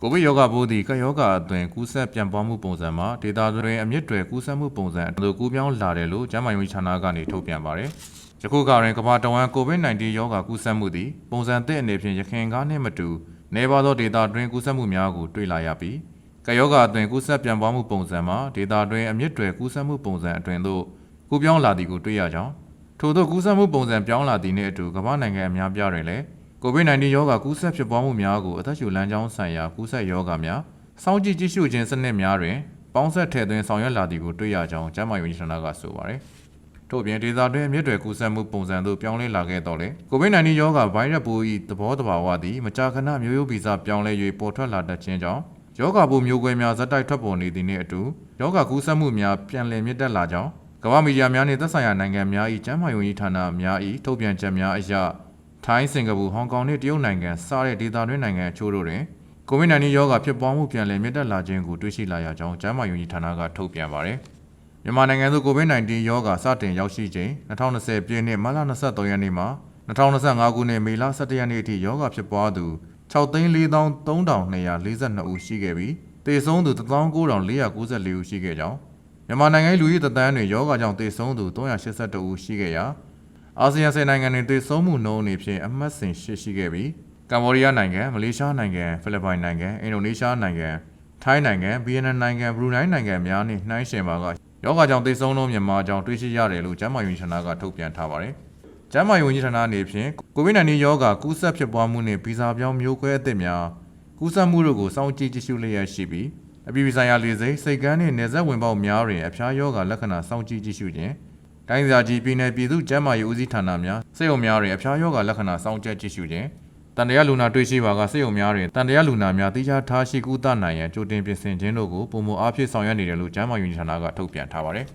ကိုဗစ်ရောဂါပိုးသည်ကပ်ရောဂါအသွင်ကူးစက်ပြန့်ပွားမှုပုံစံမှာဒေတာတွင်အမြင့်တွေကူးစက်မှုပုံစံအတူကူးပြောင်းလာတယ်လို့ကျန်းမာရေးဝန်ကြီးဌာနကနေထုတ်ပြန်ပါတယ်။ယခုကရင်ကမ္ဘာတဝန်းကိုဗစ် -19 ရောဂါကူးစက်မှုသည်ပုံစံသစ်အနေဖြင့်ရခိုင်ကားနှင့်မတူနေပါသောဒေတာတွင်ကူးစက်မှုများကိုတွေ့လာရပြီးကပ်ရောဂါအသွင်ကူးစက်ပြန့်ပွားမှုပုံစံမှာဒေတာတွင်အမြင့်တွေကူးစက်မှုပုံစံအတွင်သို့ကူးပြောင်းလာသည်ကိုတွေ့ရကြောင်းထို့သောကူးစက်မှုပုံစံပြောင်းလာသည်နှင့်အတူကမ္ဘာနိုင်ငံအများပြားတွင်လည်း COVID-19 ရောဂါကူးစက်ဖြစ်ပွားမှုများကိုအသက်ရှူလမ်းကြောင်းဆိုင်ရာကူးစက်ရောဂါများစောင့်ကြည့်ကြည့်ရှုခြင်းစနစ်များတွင်ပေါင်းဆက်ထည့်သွင်းဆောင်ရွက်လာသည်ကိုတွေ့ရကြောင်းကျန်းမာရေးဝန်ကြီးဌာနကဆိုပါတယ်။ထို့ပြင်ဒေသတွင်းအမြင့်တွေကူးစက်မှုပုံစံသို့ပြောင်းလဲလာခဲ့တော့လေ COVID-19 ရောဂါဗိုင်းရပ်ပိုး၏သဘောတဘာဝသည်မကြာခဏမျိုးရိုးဗီဇပြောင်းလဲ၍ပေါ်ထွက်လာတတ်ခြင်းကြောင့်ယောဂပိုးမျိုးကွဲများဇက်တိုက်ထွက်ပေါ်နေသည်နှင့်အတူယောဂကူးစက်မှုများပြန်လည်မြင့်တက်လာကြောင်းကမ္ဘာမီဒီယာများနှင့်သက်ဆိုင်ရာနိုင်ငံများ၏ကျန်းမာရေးဝန်ကြီးဌာနများ၏ထုတ်ပြန်ချက်များအရ ထိုင်းစင်ကာပူဟောင်ကောင်နှင့်တရုတ်နိုင်ငံစတဲ့ဒေသတွင်းနိုင်ငံအချို့တို့တွင် COVID-19 ရောဂါဖြစ်ပွားမှုပြန်လည်မြင့်တက်လာခြင်းကိုတွေ့ရှိလာရကြောင်းကျန်းမာရေးဝန်ကြီးဌာနကထုတ်ပြန်ပါတယ်။မြန်မာနိုင်ငံသို့ COVID-19 ရောဂါစတင်ရောက်ရှိချိန်2020ပြည့်နှစ်မတ်လ23ရက်နေ့မှ2025ခုနှစ်မေလ17ရက်နေ့အထိရောဂါဖြစ်ပွားသူ6,43,242ဦးရှိခဲ့ပြီးသေဆုံးသူ19,494ဦးရှိခဲ့ကြောင်းမြန်မာနိုင်ငံလူဦးရေတသန်းတွင်ရောဂါကြောင့်သေဆုံးသူ382ဦးရှိခဲ့ရာ အာဆီယံ10နိုင်ငံတွင်တည်ဆုံမှုနှုန်းအနေဖြင့်အမှတ်စဉ်ရှရှိခဲ့ပြီးကမ္ဘောဒီးယားနိုင်ငံမလေးရှားနိုင်ငံဖိလစ်ပိုင်နိုင်ငံအင်ဒိုနီးရှားနိုင်ငံထိုင်းနိုင်ငံဗီယက်နမ်နိုင်ငံဘရူနိုင်းနိုင်ငံများနှင့်နှိုင်းယှဉ်ပါကယောဂကြောင့်တည်ဆုံနှုန်းမြန်မာကြောင့်တွေ့ရှိရတယ်လို့ကျန်းမာရေးဝန်ကြီးဌာနကထုတ်ပြန်ထားပါတယ်။ကျန်းမာရေးဝန်ကြီးဌာနအနေဖြင့် COVID-19 ရောဂါကူးစက်ဖြစ်ပွားမှုနှင့်ဗီဇပြောင်းမျိုးကွဲအသစ်များကူးစက်မှုတို့ကိုစောင့်ကြည့်ကြည့်ရှုလျက်ရှိပြီးအပြည်ပြည်ဆိုင်ရာလေဆိပ်စိတ်ကမ်းနှင့်နေဆက်ဝင်ပေါက်များတွင်အဖျားယောဂါလက္ခဏာစောင့်ကြည့်ကြည့်ရှုခြင်း တိုင်းစာကြီးပြည်နယ်ပြည်သူ့ကျန်းမာရေးဦးစီးဌာနများစိတ်ုံများတွင်အဖျားယောဂလက္ခဏာစောင့်ကြပ်ကြည့်ရှုခြင်းတန်တရားလူနာတွေ့ရှိပါကစိတ်ုံများတွင်တန်တရားလူနာများတိကျထားရှိကုသနိုင်ရန်ကြိုတင်ပြင်ဆင်ခြင်းတို့ကိုပုံမအားဖြင့်ဆောင်ရွက်နေတယ်လို့ကျန်းမာရေးဝန်ကြီးဌာနကထုတ်ပြန်ထားပါတယ်